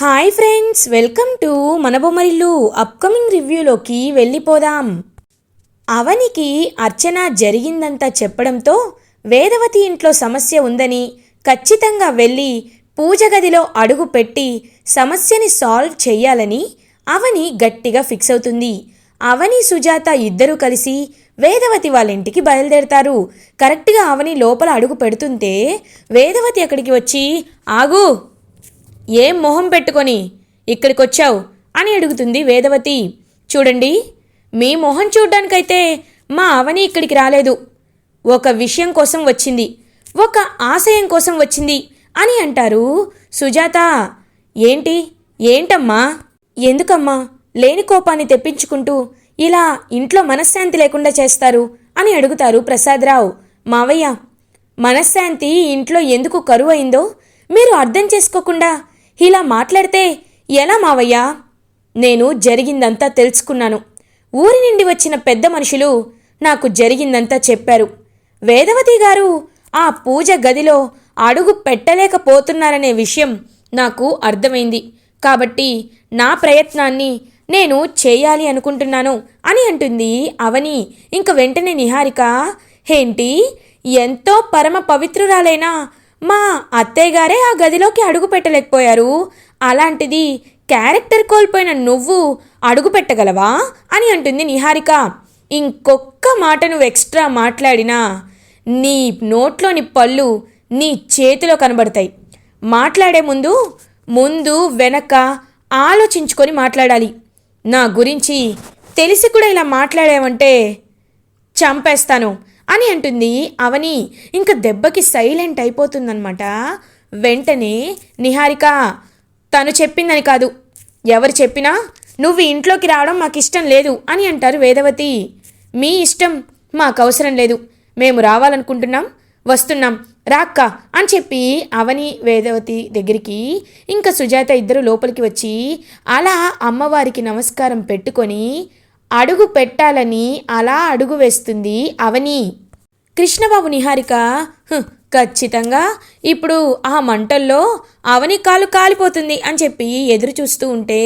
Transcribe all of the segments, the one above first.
Hi friends welcome to మన Bommarillu upcoming రివ్యూలోకి వెళ్ళిపోదాం. అవనికి అర్చన జరిగిందంతా చెప్పడంతో వేదవతి ఇంట్లో సమస్య ఉందని ఖచ్చితంగా వెళ్ళి పూజ గదిలో అడుగు పెట్టి సమస్యని సాల్వ్ చేయాలని అవని గట్టిగా ఫిక్స్ అవుతుంది. అవని సుజాత ఇద్దరూ కలిసి వేదవతి వాళ్ళ ఇంటికి బయలుదేరతారు. కరెక్ట్గా అవని లోపల అడుగు పెడుతుంటే వేదవతి అక్కడికి వచ్చి ఆగు ఏం మొహం పెట్టుకొని ఇక్కడికొచ్చావు? అని అడుగుతుంది వేదవతి. చూడండి మీ మొహం చూడ్డానికైతే మా అవని ఇక్కడికి రాలేదు. ఒక విషయం కోసం వచ్చింది. ఒక ఆశయం కోసం వచ్చింది అని అంటారు సుజాత. ఏంటి? ఏంటమ్మా? ఎందుకమ్మా? లేని కోపాన్ని తెప్పించుకుంటూ ఇలా ఇంట్లో మనశ్శాంతి లేకుండా చేస్తారు అని అడుగుతారు ప్రసాదరావు. మావయ్య మనశ్శాంతి ఇంట్లో ఎందుకు కరువు అయిందో మీరు అర్థం చేసుకోకుండా ఇలా మాట్లాడితే ఎలా మావయ్యా? నేను జరిగిందంతా తెలుసుకున్నాను. ఊరి నుండి వచ్చిన పెద్ద మనుషులు నాకు జరిగిందంతా చెప్పారు. వేదవతి గారు ఆ పూజ గదిలో అడుగు పెట్టలేకపోతున్నారనే విషయం నాకు అర్థమైంది. కాబట్టి నా ప్రయత్నాన్ని నేను చేయాలి అనుకుంటున్నాను అని అంటుంది అవని. ఇంక వెంటనే నిహారిక ఏంటి ఎంతో పరమ పవిత్రురాలైన మా అత్తయ్య గారే ఆ గదిలోకి అడుగు పెట్టలేకపోయారు. అలాంటిది క్యారెక్టర్ కోల్పోయిన నువ్వు అడుగు పెట్టగలవా? అని అంటుంది నిహారిక. ఇంకొక్క మాట నువ్వు ఎక్స్ట్రా మాట్లాడినా నీ నోట్లోని పళ్ళు నీ చేతిలో కనబడతాయి. మాట్లాడే ముందు ముందు వెనక ఆలోచించుకొని మాట్లాడాలి. నా గురించి తెలిసి కూడా ఇలా మాట్లాడావంటే చంపేస్తాను. అని అంటుంది అవని. ఇంకా దెబ్బకి సైలెంట్ అయిపోతుందన్నమాట వెంటనే నిహారిక తను చెప్పిందని కాదు. ఎవరు చెప్పినా నువ్వు ఇంట్లోకి రావడం మాకు ఇష్టం లేదు అని అంటారు వేదవతి. మీ ఇష్టం మాకు అవసరం లేదు. మేము రావాలనుకుంటున్నాం వస్తున్నాం. రాక్క అని చెప్పి అవని వేదవతి దగ్గరికి ఇంకా సుజాత ఇద్దరు లోపలికి వచ్చి అలా అమ్మవారికి నమస్కారం పెట్టుకొని అడుగు పెట్టాలని అలా అడుగు వేస్తుంది అవని. కృష్ణబాబు నిహారిక ఖచ్చితంగా. ఇప్పుడు ఆ మంటల్లో అవని కాలు కాలిపోతుంది అని చెప్పి ఎదురు చూస్తూ ఉంటే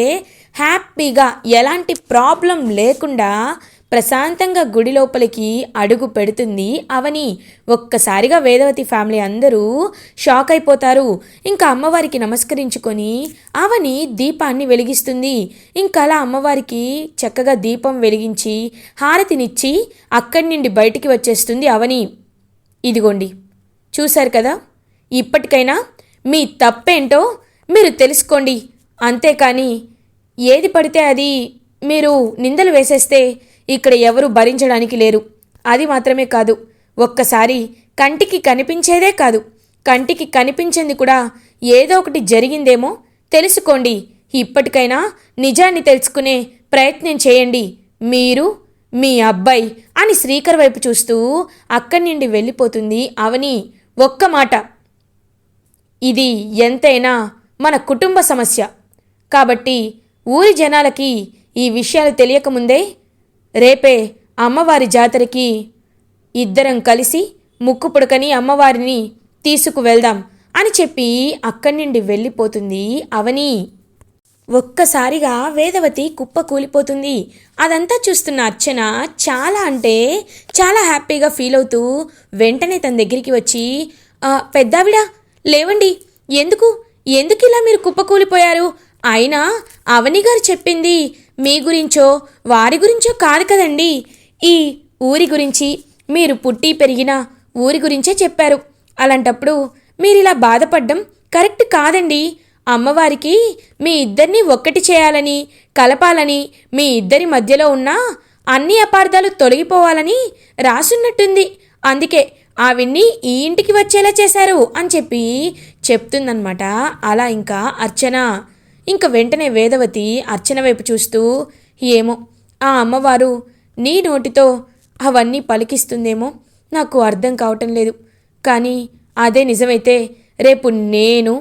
హ్యాపీగా ఎలాంటి ప్రాబ్లం లేకుండా ప్రశాంతంగా గుడి లోపలికి అడుగు పెడుతుంది. అవని ఒక్కసారిగా వేదవతి ఫ్యామిలీ అందరూ షాక్ అయిపోతారు. ఇంకా అమ్మవారికి నమస్కరించుకొని అవని దీపాన్ని వెలిగిస్తుంది. ఇంకా అలా అమ్మవారికి చక్కగా దీపం వెలిగించి హారతినిచ్చి అక్కడి నుండి బయటికి వచ్చేస్తుంది అవని. ఇదిగోండి చూశారు కదా? ఇప్పటికైనా మీ తప్పేంటో మీరు తెలుసుకోండి. అంతేకాని ఏది పడితే అది మీరు నిందలు వేసేస్తే ఇక్కడ ఎవరు భరించడానికి లేరు. అది మాత్రమే కాదు ఒక్కసారి కంటికి కనిపించేదే కాదు. కంటికి కనిపించింది కూడా ఏదో ఒకటి జరిగిందేమో తెలుసుకోండి. ఇప్పటికైనా నిజాన్ని తెలుసుకునే ప్రయత్నం చేయండి. మీరు మీ అబ్బాయి అని శ్రీకర్ వైపు చూస్తూ అక్కడి నుండి వెళ్ళిపోతుంది అవని ఒక్క మాట. ఇది ఎంతైనా మన కుటుంబ సమస్య. కాబట్టి ఊరి జనాలకి ఈ విషయాలు తెలియకముందే రేపే అమ్మవారి జాతరకి ఇద్దరం కలిసి ముక్కు పుడకని అమ్మవారిని తీసుకువెళ్దాం అని చెప్పి అక్కడి నుండి వెళ్ళిపోతుంది అవని. ఒక్కసారిగా వేదవతి కుప్ప కూలిపోతుంది. అదంతా చూస్తున్న అర్చన చాలా అంటే చాలా హ్యాపీగా ఫీల్ అవుతూ వెంటనే తన దగ్గరికి వచ్చి పెద్దావిడ లేవండి. ఎందుకు? ఎందుకు ఇలా మీరు కుప్ప కూలిపోయారు? అయినా అవని గారు చెప్పింది మీ గురించో వారి గురించో కాదు కదండి. ఈ ఊరి గురించి మీరు పుట్టి పెరిగిన ఊరి గురించే చెప్పారు. అలాంటప్పుడు మీరు ఇలా బాధపడ్డం కరెక్ట్ కాదండి. అమ్మవారికి మీ ఇద్దరిని ఒక్కటి చేయాలని కలపాలని మీ ఇద్దరి మధ్యలో ఉన్న అన్ని అపార్థాలు తొలగిపోవాలని రాసున్నట్టుంది. అందుకే ఆవిడ్ని ఈ ఇంటికి వచ్చేలా చేశారు అని చెప్పి చెప్తుందన్నమాట. అలా ఇంకా అర్చన. ఇంక వెంటనే వేదవతి అర్చన వైపు చూస్తూ ఏమో ఆ అమ్మవారు నీ నోటితో అవన్నీ పలికిస్తుందేమో నాకు అర్థం కావటం లేదు. కానీ అదే నిజమైతే రేపు నేను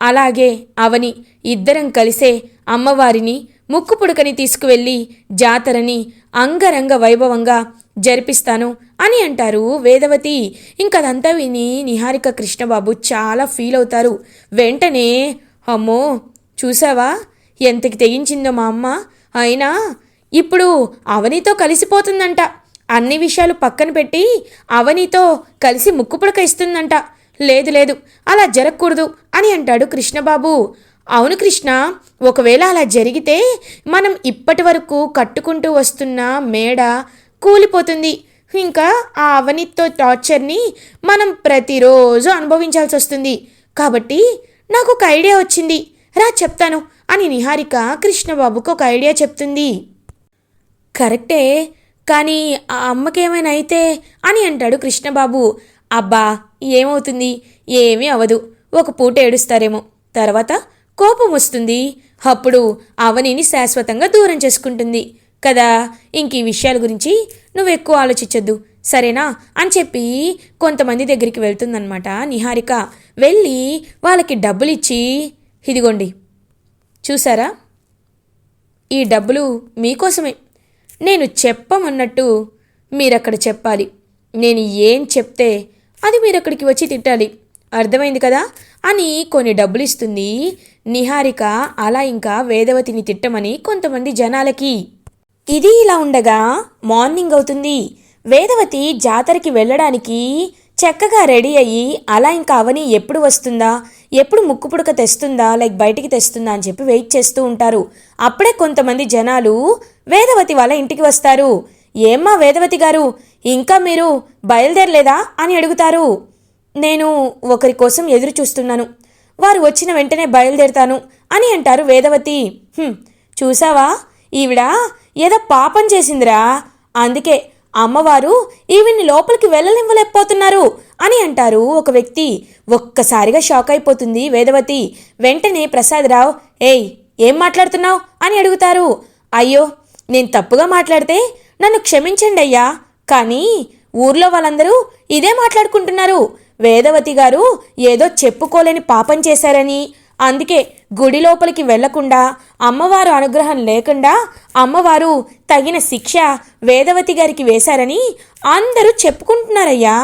అలాగే అవని ఇద్దరం కలిసే అమ్మవారిని ముక్కు పుడకని తీసుకువెళ్ళి జాతరని అంగరంగ వైభవంగా జరిపిస్తాను అని అంటారు వేదవతి. ఇంకదంతా విని నిహారిక కృష్ణబాబు చాలా ఫీల్ అవుతారు వెంటనే అమ్మో చూసావా? ఎంతకి తెగించిందో మా అమ్మ. అయినా ఇప్పుడు అవనితో కలిసిపోతుందంట. అన్ని విషయాలు పక్కన పెట్టి అవనితో కలిసి ముక్కుపుడక ఇస్తుందంట. లేదు లేదు అలా జరగకూడదు అని అంటాడు కృష్ణబాబు. అవును కృష్ణ ఒకవేళ అలా జరిగితే మనం ఇప్పటి వరకు కట్టుకుంటూ వస్తున్న మేడ కూలిపోతుంది. ఇంకా ఆ అవనితో టార్చర్ని మనం ప్రతిరోజు అనుభవించాల్సి వస్తుంది కాబట్టి నాకు ఒక ఐడియా వచ్చింది. రా చెప్తాను అని నిహారిక కృష్ణబాబుకు ఒక ఐడియా చెప్తుంది. కరెక్టే కానీ ఆ అమ్మకేమైనా అయితే అని అంటాడు కృష్ణబాబు. అబ్బా ఏమవుతుంది? ఏమీ అవదు. ఒక పూట ఏడుస్తారేమో. తర్వాత కోపం వస్తుంది. అప్పుడు అవనిని శాశ్వతంగా దూరం చేసుకుంటుంది. కదా ఇంక ఈ విషయాల గురించి నువ్వు ఎక్కువ ఆలోచించొద్దు. సరేనా? అని చెప్పి కొంతమంది దగ్గరికి వెళ్తుందనమాట నిహారిక. వెళ్ళి వాళ్ళకి డబ్బులిచ్చి ఇదిగోండి. చూసారా ఈ డబ్బులు మీకోసమే. నేను చెప్పమన్నట్టు మీరక్కడ చెప్పాలి. నేను ఏం చెప్తే అది మీరు అక్కడికి వచ్చి తిట్టాలి. అర్థమైంది కదా? అని కొన్ని డబ్బులు ఇస్తుంది నిహారిక. అలా ఇంకా వేదవతిని తిట్టమని కొంతమంది జనాలకి. ఇది ఇలా ఉండగా మార్నింగ్ అవుతుంది. వేదవతి జాతరకి వెళ్ళడానికి చక్కగా రెడీ అయ్యి అలా ఇంకా అవని ఎప్పుడు వస్తుందా? ఎప్పుడు ముక్కు పుడక తెస్తుందా? లైక్ బయటికి తెస్తుందా అని చెప్పి వెయిట్ చేస్తూ ఉంటారు. అప్పుడే కొంతమంది జనాలు వేదవతి వాళ్ళ ఇంటికి వస్తారు. ఏమ్మా వేదవతి గారు ఇంకా మీరు బయలుదేరలేదా అని అడుగుతారు. నేను ఒకరి కోసం ఎదురు చూస్తున్నాను. వారు వచ్చిన వెంటనే బయలుదేరుతాను అని అంటారు వేదవతి. చూసావా? ఈవిడ ఏదో పాపం చేసిందిరా. అందుకే అమ్మవారు ఈవిని లోపలికి వెళ్ళనివ్వలేకపోతున్నారు అని అంటారు ఒక వ్యక్తి. ఒక్కసారిగా షాక్ అయిపోతుంది వేదవతి. వెంటనే ప్రసాదరావు ఏయ్ ఏం మాట్లాడుతున్నావు? అని అడుగుతారు. అయ్యో నేను తప్పుగా మాట్లాడితే నన్ను క్షమించండి అయ్యా. కానీ ఊర్లో వాళ్ళందరూ ఇదే మాట్లాడుకుంటున్నారు. వేదవతి గారు ఏదో చెప్పుకోలేని పాపం చేశారని అందుకే గుడి లోపలికి వెళ్ళకుండా అమ్మవారు అనుగ్రహం లేకుండా అమ్మవారు తగిన శిక్ష వేదవతి గారికి వేశారని అందరూ చెప్పుకుంటున్నారయ్యా.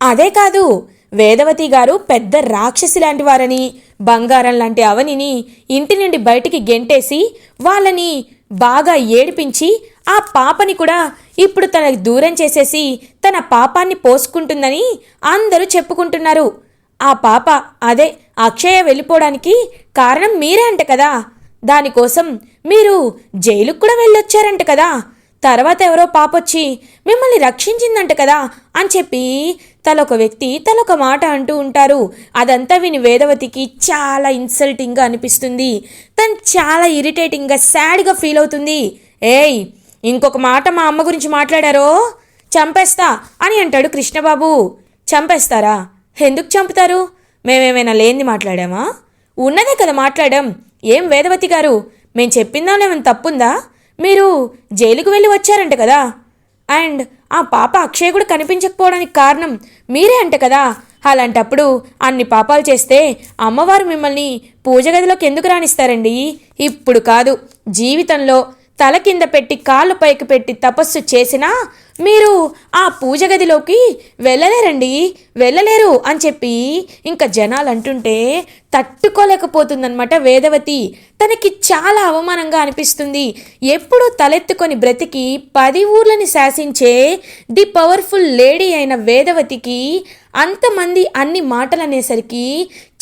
అదే కాదు వేదవతి గారు పెద్ద రాక్షసి లాంటి వారని బంగారం లాంటి అవనిని ఇంటి నుండి బయటికి గెంటేసి వాళ్ళని బాగా ఏడిపించి ఆ పాపని కూడా ఇప్పుడు తనకు దూరం చేసేసి తన పాపాన్ని పోసుకుంటుందని అందరూ చెప్పుకుంటున్నారు. ఆ పాప అదే అక్షయ వెళ్ళిపోవడానికి కారణం మీరే అంట కదా. దానికోసం మీరు జైలుకు కూడా వెళ్ళొచ్చారంట కదా. తర్వాత ఎవరో పాపొచ్చి మిమ్మల్ని రక్షించిందంట కదా అని చెప్పి తలొక వ్యక్తి తలొక మాట అంటూ ఉంటారు. అదంతా విని వేదవతికి చాలా ఇన్సల్టింగ్గా అనిపిస్తుంది. తను చాలా ఇరిటేటింగ్గా సాడ్గా ఫీల్ అవుతుంది. ఏయ్ ఇంకొక మాట మా అమ్మ గురించి మాట్లాడారో? చంపేస్తా అని అంటాడు కృష్ణబాబు. చంపేస్తారా? ఎందుకు చంపుతారు? మేమేమైనా లేనిది మాట్లాడామా? ఉన్నదే కదా మాట్లాడాం ఏం వేదవతి గారు? మేము చెప్పిందాం ఏమైనా తప్పుందా? మీరు జైలుకు వెళ్ళి వచ్చారంట కదా. అండ్ ఆ పాప అక్షయ్ కూడా కనిపించకపోవడానికి కారణం మీరే అంట కదా. అలాంటప్పుడు అన్ని పాపాలు చేస్తే అమ్మవారు మిమ్మల్ని పూజ గదిలోకి ఎందుకు రాణిస్తారండి? ఇప్పుడు కాదు జీవితంలో తల కింద పెట్టి కాళ్ళు పైకి పెట్టి తపస్సు చేసినా మీరు ఆ పూజ గదిలోకి వెళ్ళలేరండి వెళ్ళలేరు అని చెప్పి ఇంకా జనాలు అంటుంటే తట్టుకోలేకపోతుందన్నమాట వేదవతి. తనకి చాలా అవమానంగా అనిపిస్తుంది. ఎప్పుడూ తలెత్తుకొని బ్రతికి పది ఊర్లని శాసించే ది పవర్ఫుల్ లేడీ అయిన వేదవతికి అంతమంది అన్ని మాటలు అనేసరికి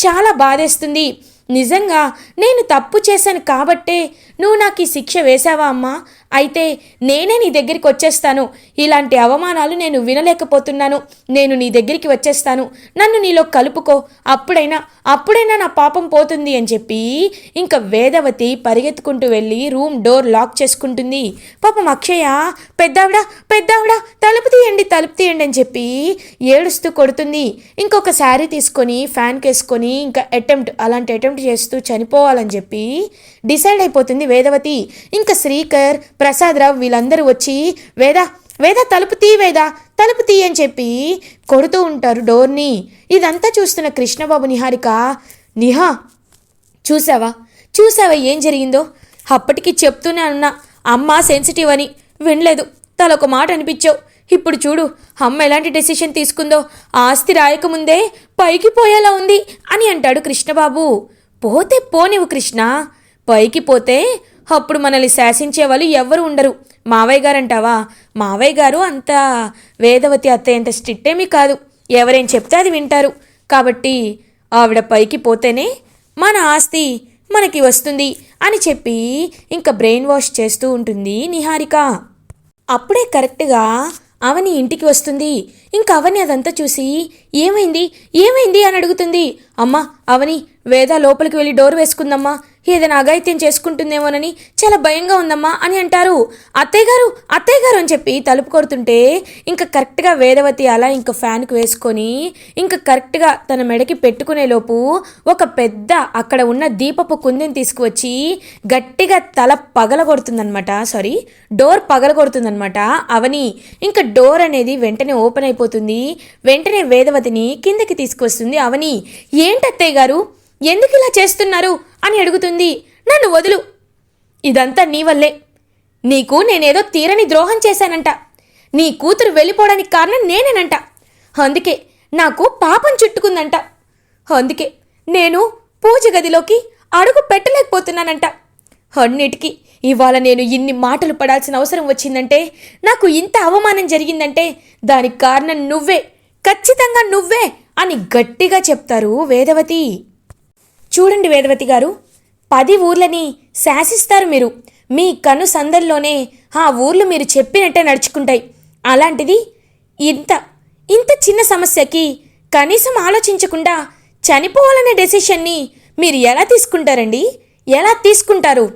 చాలా బాధేస్తుంది. నిజంగా నేను తప్పు చేశాను కాబట్టే నువ్వు నాకు ఈ శిక్ష వేశావా అమ్మా? అయితే నేనే నీ దగ్గరికి వచ్చేస్తాను. ఇలాంటి అవమానాలు నేను వినలేకపోతున్నాను. నేను నీ దగ్గరికి వచ్చేస్తాను. నన్ను నీలో కలుపుకో. అప్పుడైనా అప్పుడైనా నా పాపం పోతుంది అని చెప్పి ఇంకా వేదవతి పరిగెత్తుకుంటూ వెళ్ళి రూమ్ డోర్ లాక్ చేసుకుంటుంది. పాపం అక్షయ పెద్దావిడ పెద్దావిడ తలుపు తీయండి తలుపు తీయండి అని చెప్పి ఏడుస్తూ కొడుతుంది. ఇంకొక శారీ తీసుకొని ఫ్యాన్ కేసుకొని ఇంకా అటెంప్ట్ అలాంటి అటెంప్ట్ చేస్తూ చనిపోవాలని చెప్పి డిసైడ్ అయిపోతుంది వేదవతి. ఇంకా శ్రీకర్ ప్రసాదరావు వీళ్ళందరూ వచ్చి వేద వేద తలుపు తీ వేద తలుపు తీ అని చెప్పి కొడుతూ ఉంటారు డోర్ని. ఇదంతా చూస్తున్న కృష్ణబాబు నిహారిక నిహా చూసావా? చూసావా ఏం జరిగిందో? అప్పటికి చెప్తూనే అన్నా అమ్మ సెన్సిటివ్ అని వినలేదు. తలొక మాట అనిపించావు. ఇప్పుడు చూడు అమ్మ ఎలాంటి డెసిషన్ తీసుకుందో ఆస్తి రాయకముందే పైకి పోయేలా ఉంది అని అంటాడు కృష్ణబాబు. పోతే పోనివు కృష్ణ. పైకి పోతే అప్పుడు మనల్ని శాసించే వాళ్ళు ఎవ్వరు ఉండరు. మావయ్య గారంటావా? మావయ్య గారు అంత వేదవతి అత్తయ్య అంత స్ట్రిక్ట్ ఏమీ కాదు. ఎవరేం చెప్తే అది వింటారు. కాబట్టి ఆవిడ పైకి పోతేనే మన ఆస్తి మనకి వస్తుంది అని చెప్పి ఇంకా బ్రెయిన్ వాష్ చేస్తూ ఉంటుంది నిహారిక. అప్పుడే కరెక్ట్గా అవని ఇంటికి వస్తుంది. ఇంకా అవని అదంతా చూసి ఏమైంది? ఏమైంది? అని అడుగుతుంది. అమ్మా అవని వేద లోపలికి వెళ్ళి డోర్ వేసుకుందమ్మా. ఏదైనా అఘాయిత్యం చేసుకుంటుందేమోనని చాలా భయంగా ఉందమ్మా అని అంటారు. అత్తయ్య గారు అత్తయ్య గారు అని చెప్పి తలుపు కొడుతుంటే ఇంకా కరెక్ట్గా వేదవతి అలా ఇంకా ఫ్యాన్కి వేసుకొని ఇంకా కరెక్ట్గా తన మెడకి పెట్టుకునే లోపు ఒక పెద్ద అక్కడ ఉన్న దీపపు కుందిని తీసుకువచ్చి గట్టిగా తల పగలగొడుతుందనమాట సారీ డోర్ పగలగొడుతుందనమాట అవని ఇంకా డోర్ అనేది వెంటనే ఓపెన్ అయిపోతుంది. వెంటనే వేదవతిని కిందకి తీసుకొస్తుంది అవని. ఏంటత్తయ్య గారు? ఎందుకు ఇలా చేస్తున్నారు అని అడుగుతుంది. నన్ను వదులు. ఇదంతా నీ వల్లే. నీకు నేనేదో తీరని ద్రోహం చేశానంట. నీ కూతురు వెళ్ళిపోవడానికి కారణం నేనేనంట. అందుకే నాకు పాపం చుట్టుకుందంట. అందుకే నేను పూజ గదిలోకి అడుగు పెట్టలేకపోతున్నానంట. అన్నిటికీ ఇవాళ నేను ఇన్ని మాటలు పడాల్సిన అవసరం వచ్చిందంటే నాకు ఇంత అవమానం జరిగిందంటే దానికి కారణం నువ్వే. ఖచ్చితంగా నువ్వే అని గట్టిగా చెప్తారు వేదవతి. చూడండి వేదవతి గారు. పది ఊర్లని శాసిస్తారు మీరు. మీ కను సందల్లోనే ఆ ఊర్లు మీరు చెప్పినట్టే నడుచుకుంటాయి. అలాంటిది ఇంత ఇంత చిన్న సమస్యకి కనీసం ఆలోచించకుండా చనిపోవాలనే డెసిషన్ని మీరు ఎలా తీసుకుంటారండి? ఎలా తీసుకుంటారు?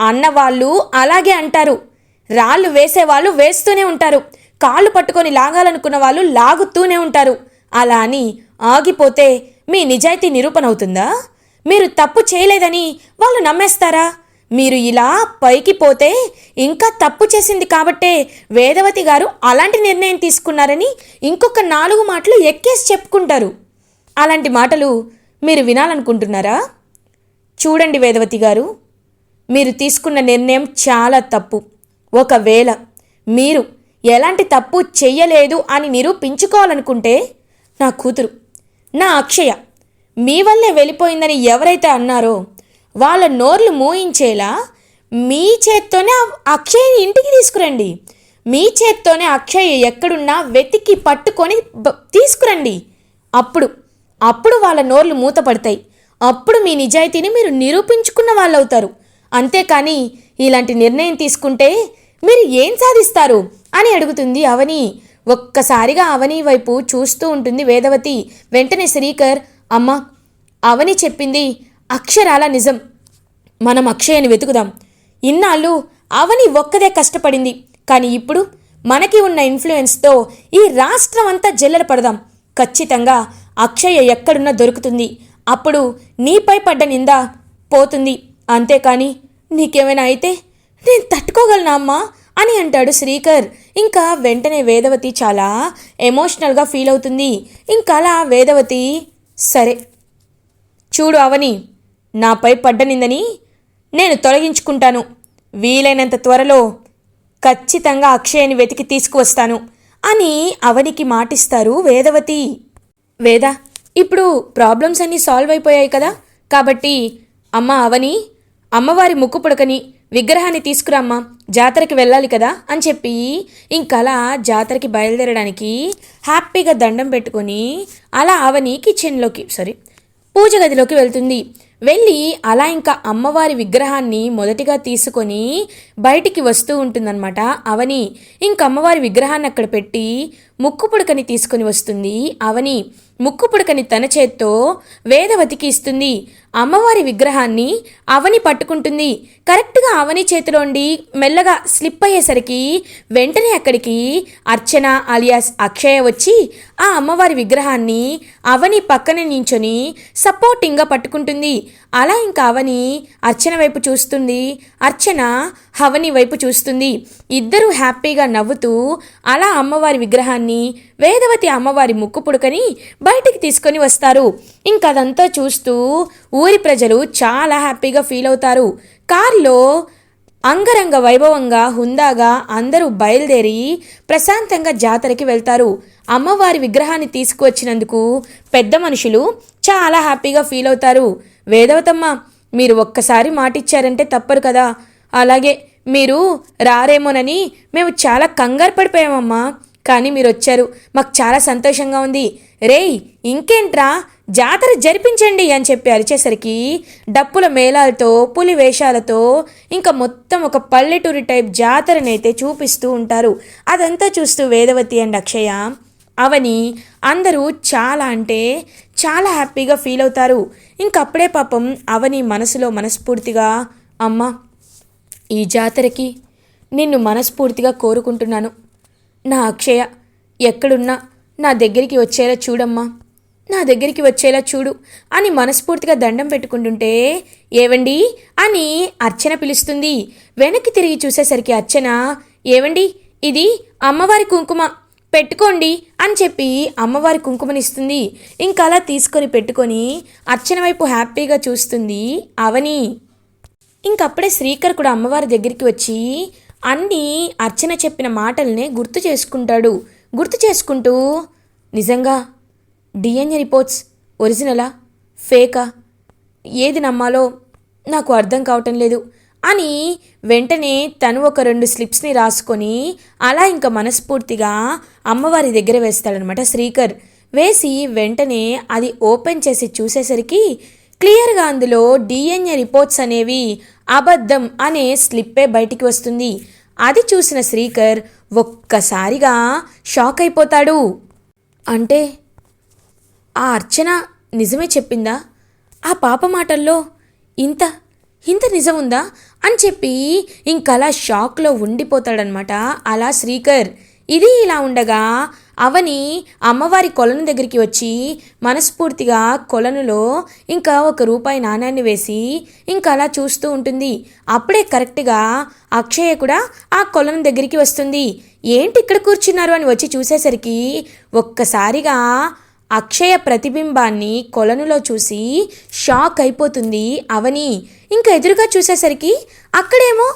అన్నవాళ్ళు అలాగే అంటారు. రాళ్ళు వేసేవాళ్ళు వేస్తూనే ఉంటారు. కాళ్ళు పట్టుకొని లాగాలనుకున్న వాళ్ళు లాగుతూనే ఉంటారు. అలా అని ఆగిపోతే మీ నిజాయితీ నిరూపణ అవుతుందా? మీరు తప్పు చేయలేదని వాళ్ళు నమ్మేస్తారా? మీరు ఇలా పైకి పోతే ఇంకా తప్పు చేసింది కాబట్టే వేదవతి గారు అలాంటి నిర్ణయం తీసుకున్నారని ఇంకొక నాలుగు మాటలు ఎక్కేసి చెప్పుకుంటారు. అలాంటి మాటలు మీరు వినాలనుకుంటున్నారా? చూడండి వేదవతి గారు మీరు తీసుకున్న నిర్ణయం చాలా తప్పు. ఒకవేళ మీరు ఎలాంటి తప్పు చెయ్యలేదు అని నిరూపించుకోవాలనుకుంటే నా కూతురు నా అక్షయ మీ వల్లే వెళ్ళిపోయిందని ఎవరైతే అన్నారో వాళ్ళ నోర్లు మూయించేలా మీ చేత్తోనే అక్షయ్ని ఇంటికి తీసుకురండి. మీ చేత్తోనే అక్షయ్ ఎక్కడున్నా వెతికి పట్టుకొని తీసుకురండి. అప్పుడు అప్పుడు వాళ్ళ నోర్లు మూతపడతాయి. అప్పుడు మీ నిజాయితీని మీరు నిరూపించుకున్న వాళ్ళు అవుతారు అంతేకాని ఇలాంటి నిర్ణయం తీసుకుంటే మీరు ఏం సాధిస్తారు అని అడుగుతుంది అవని. ఒక్కసారిగా అవని వైపు చూస్తూ ఉంటుంది వేదవతి. వెంటనే శ్రీకర్ అమ్మ అవని చెప్పింది అక్షరాల నిజం. మనం అక్షయని వెతుకుదాం. ఇన్నాళ్ళు అవని ఒక్కదే కష్టపడింది. కానీ ఇప్పుడు మనకి ఉన్న ఇన్ఫ్లుయెన్స్తో ఈ రాష్ట్రం అంతా జల్లెడ పడదాం. ఖచ్చితంగా అక్షయ ఎక్కడున్నా దొరుకుతుంది. అప్పుడు నీపై పడ్డ నింద పోతుంది. అంతేకాని నీకేమైనా అయితే నేను తట్టుకోగలనా అమ్మా అని అంటాడు శ్రీకర్. ఇంకా వెంటనే వేదవతి చాలా ఎమోషనల్గా ఫీల్ అవుతుంది. ఇంకా అలా వేదవతి సరే. చూడు అవని నాపై పడ్డనిందని నేను తొలగించుకుంటాను. వీలైనంత త్వరలో ఖచ్చితంగా అక్షయని వెతికి తీసుకువస్తాను అని అవనికి మాటిస్తారు వేదవతి. వేద ఇప్పుడు ప్రాబ్లమ్స్ అన్నీ సాల్వ్ అయిపోయాయి కదా. కాబట్టి అమ్మ అవని అమ్మవారి ముక్కు పుడకని విగ్రహాన్ని తీసుకురామ్మా జాతరకి వెళ్ళాలి కదా అని చెప్పి ఇంకలా జాతరకి బయలుదేరడానికి హ్యాపీగా దండం పెట్టుకొని అలా అవని కిచెన్లోకి సారీ పూజ గదిలోకి వెళ్తుంది. వెళ్ళి అలా ఇంకా అమ్మవారి విగ్రహాన్ని మొదటిగా తీసుకొని బయటికి వస్తూ ఉంటుందన్నమాట అవని. ఇంక అమ్మవారి విగ్రహాన్ని అక్కడ పెట్టి ముక్కు పుడకని తీసుకొని వస్తుంది అవని. ముక్కు పుడకని తన చేత్తో వేదవతికి ఇస్తుంది. అమ్మవారి విగ్రహాన్ని అవని పట్టుకుంటుంది. కరెక్ట్గా అవని చేతిలోండి మెల్లగా స్లిప్ అయ్యేసరికి వెంటనే అక్కడికి అర్చన అలియాస్ అక్షయ వచ్చి ఆ అమ్మవారి విగ్రహాన్ని అవని పక్కన నించొని సపోర్టింగ్గా పట్టుకుంటుంది. అలా ఇంకా అవని అర్చన వైపు చూస్తుంది. అర్చన హవని వైపు చూస్తుంది. ఇద్దరూ హ్యాపీగా నవ్వుతూ అలా అమ్మవారి విగ్రహాన్ని వేదవతి అమ్మవారి ముక్కు పుడకని బయటికి తీసుకొని వస్తారు. ఇంకదంతా చూస్తూ ఊరి ప్రజలు చాలా హ్యాపీగా ఫీల్ అవుతారు. కారులో అంగరంగ వైభవంగా హుందాగా అందరూ బయలుదేరి ప్రశాంతంగా జాతరకి వెళ్తారు. అమ్మవారి విగ్రహాన్ని తీసుకువచ్చినందుకు పెద్ద మనుషులు చాలా హ్యాపీగా ఫీల్ అవుతారు. వేదవతమ్మ మీరు ఒక్కసారి మాటిచ్చారంటే తప్పరు కదా. అలాగే మీరు రారేమోనని మేము చాలా కంగారు పడిపోయామమ్మా. కానీ మీరు వచ్చారు మాకు చాలా సంతోషంగా ఉంది. రేయ్ ఇంకేంట్రా? జాతర జరిపించండి అని చెప్పి అరిచేసరికి డప్పుల మేళాలతో పులి వేషాలతో ఇంకా మొత్తం ఒక పల్లెటూరి టైప్ జాతరనైతే చూపిస్తూ ఉంటారు. అదంతా చూస్తూ వేదవతి అండ్ అక్షయ అవని అందరూ చాలా అంటే చాలా హ్యాపీగా ఫీల్ అవుతారు. ఇంకప్పుడే పాపం అవని మనసులో మనస్ఫూర్తిగా అమ్మ ఈ జాతరకి నిన్ను మనస్ఫూర్తిగా కోరుకుంటున్నాను. నా అక్షయ ఎక్కడున్నా నా దగ్గరికి వచ్చేలా చూడమ్మా. నా దగ్గరికి వచ్చేలా చూడు అని మనస్ఫూర్తిగా దండం పెట్టుకుంటుంటే ఏవండి? అని అర్చన పిలుస్తుంది. వెనక్కి తిరిగి చూసేసరికి అర్చన ఏవండి? ఇది అమ్మవారి కుంకుమ. పెట్టుకోండి అని చెప్పి అమ్మవారి కుంకుమనిస్తుంది. ఇంకా అలా తీసుకొని పెట్టుకొని అర్చన వైపు హ్యాపీగా చూస్తుంది అవని. ఇంకప్పుడే శ్రీకర్ కూడా అమ్మవారి దగ్గరికి వచ్చి అన్నీ అర్చన చెప్పిన మాటల్నే గుర్తు చేసుకుంటాడు. గుర్తు చేసుకుంటూ నిజంగా డిఎన్ఏ రిపోర్ట్స్ ఒరిజినలా? ఫేకా? ఏది నమ్మాలో నాకు అర్థం కావటం లేదు అని వెంటనే తను ఒక రెండు స్లిప్స్ని రాసుకొని అలా ఇంకా మనస్ఫూర్తిగా అమ్మవారి దగ్గర వేస్తాడనమాట శ్రీకర్. వేసి వెంటనే అది ఓపెన్ చేసి చూసేసరికి క్లియర్గా అందులో డిఎన్ఏ రిపోర్ట్స్ అనేవి అబద్ధం అనే స్లిప్పే బయటికి వస్తుంది. అది చూసిన శ్రీకర్ ఒక్కసారిగా షాక్ అయిపోతాడు అంటే ఆ అర్చన నిజమే చెప్పిందా? ఆ పాప మాటల్లో ఇంత ఇంత నిజం ఉందా? అని చెప్పి ఇంకలా షాక్లో ఉండిపోతాడనమాట అలా శ్రీకర్. ఇది ఇలా ఉండగా అవని అమ్మవారి కొలను దగ్గరికి వచ్చి మనస్ఫూర్తిగా కొలనులో ఇంకా ఒక రూపాయి నాణ్యాన్ని వేసి ఇంకా అలా చూస్తూ ఉంటుంది. అప్పుడే కరెక్ట్గా అక్షయ కూడా ఆ కొలను దగ్గరికి వస్తుంది. ఏంటి ఇక్కడ కూర్చున్నారు అని వచ్చి చూసేసరికి ఒక్కసారిగా అక్షయ ప్రతిబింబాన్ని కొలనులో చూసి షాక్ అయిపోతుంది అవని. ఇంకా ఎదురుగా చూసేసరికి అక్కడేమో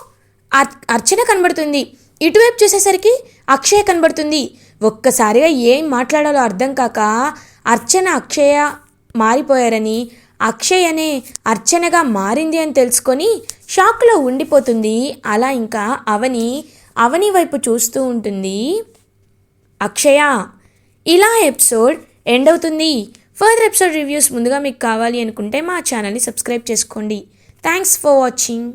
అర్- అర్చన కనబడుతుంది. ఇటువైపు చూసేసరికి అక్షయ కనబడుతుంది. ఒక్కసారిగా ఏం మాట్లాడాలో అర్థం కాక అర్చన అక్షయ మారిపోయారని అక్షయనే అర్చనగా మారింది అని తెలుసుకొని షాక్లో ఉండిపోతుంది. అలా ఇంకా అవని అవని వైపు చూస్తూ ఉంటుంది. అక్షయ ఇలా ఎపిసోడ్ ఎండ్ అవుతుంది. ఫర్దర్ ఎపిసోడ్ రివ్యూస్ ముందుగా మీకు కావాలి అనుకుంటే మా ఛానల్ని సబ్స్క్రైబ్ చేసుకోండి. Thanks for watching.